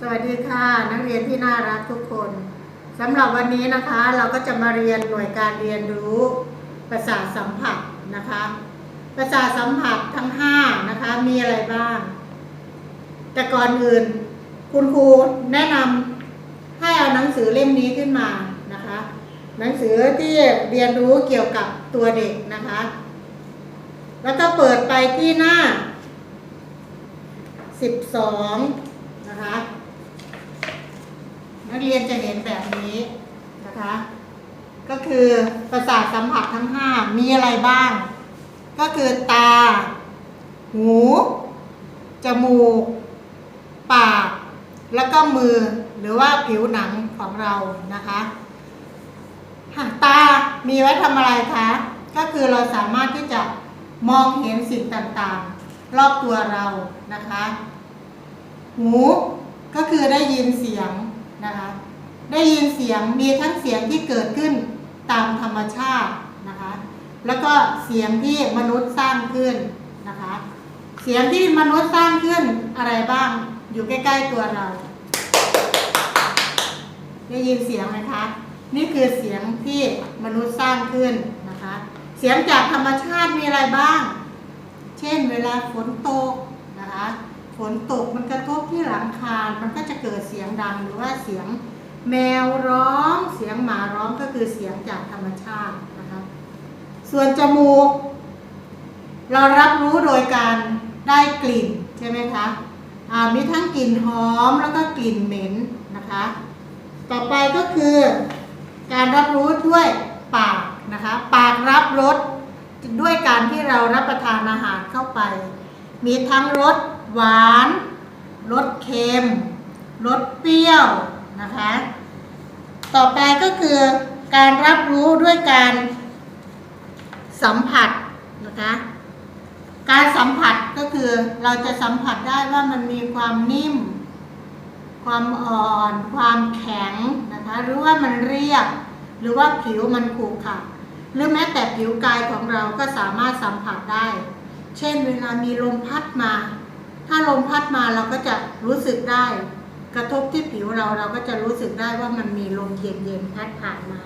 สวัสดีค่ะ นักเรียนที่น่ารักทุกคนสำหรับวันนี้นะคะ เราก็จะมาเรียนหน่วยการเรียนรู้ประสาทสัมผัสนะคะประสาทสัมผัสทั้ง5นะคะมีอะไรบ้าง แต่ก่อนอื่น คุณครูแนะนำให้เอาหนังสือเล่มนี้ขึ้นมานะคะ หนังสือที่เรียนรู้เกี่ยวกับตัวเด็กนะคะ แล้วก็เปิดไปที่หน้า 12 นะคะ นักเรียนจะเห็นแบบนี้นะคะ ก็คือประสาทสัมผัสทั้ง 5 มีอะไรบ้าง ก็คือตา หู จมูก ปาก แล้วก็มือหรือว่าผิวหนังของเรานะคะตา มีไว้ทำอะไรคะ ก็คือเราสามารถที่จะมองเห็นสิ่งต่างๆ รอบตัวเรานะคะ หู ก็คือได้ยินเสียง นะคะ ได้ยินเสียงมีทั้งเสียงที่เกิดขึ้นตามธรรมชาตินะคะ แล้วก็เสียงที่มนุษย์สร้างขึ้นนะคะ เสียงที่มนุษย์สร้างขึ้นอะไรบ้างอยู่ใกล้ๆตัวเรา ได้ยินเสียงไหมคะ นี่คือเสียงที่มนุษย์สร้างขึ้นนะคะ เสียงจากธรรมชาติมีอะไรบ้าง เช่นเวลาฝนตกนะคะ ฝนตกมันกระทบที่หลังคา มันก็จะเกิดเสียงดังหรือว่าเสียงแมวร้อง เสียงหมาร้องก็คือเสียงจากธรรมชาตินะคะ ส่วนจมูก เรารับรู้โดยการได้กลิ่นใช่ไหมคะมีทั้งกลิ่นหอมแล้วก็กลิ่นเหม็นนะคะ ต่อไปก็คือการรับรู้ด้วยปากนะคะ ปากรับรสด้วยการที่เรารับประทานอาหารเข้าไป มีทั้งรส หวานรสเค็มรสเปรี้ยวนะคะ ต่อไปก็คือการรับรู้ด้วยการสัมผัสนะคะ การสัมผัสก็คือเราจะสัมผัสได้ว่ามันมีความนิ่ม ความอ่อน ความแข็งนะคะ หรือว่ามันเรียบ หรือว่าผิวมันขรุขระหรือแม้แต่ผิวกายของเราก็สามารถสัมผัสได้ เช่นเวลามีลมพัดมา ถ้าลมพัดมาเราก็จะรู้สึกได้ กระทบที่ผิวเราเราก็จะรู้สึกได้ว่ามันมีลมเย็นๆพัดผ่านมา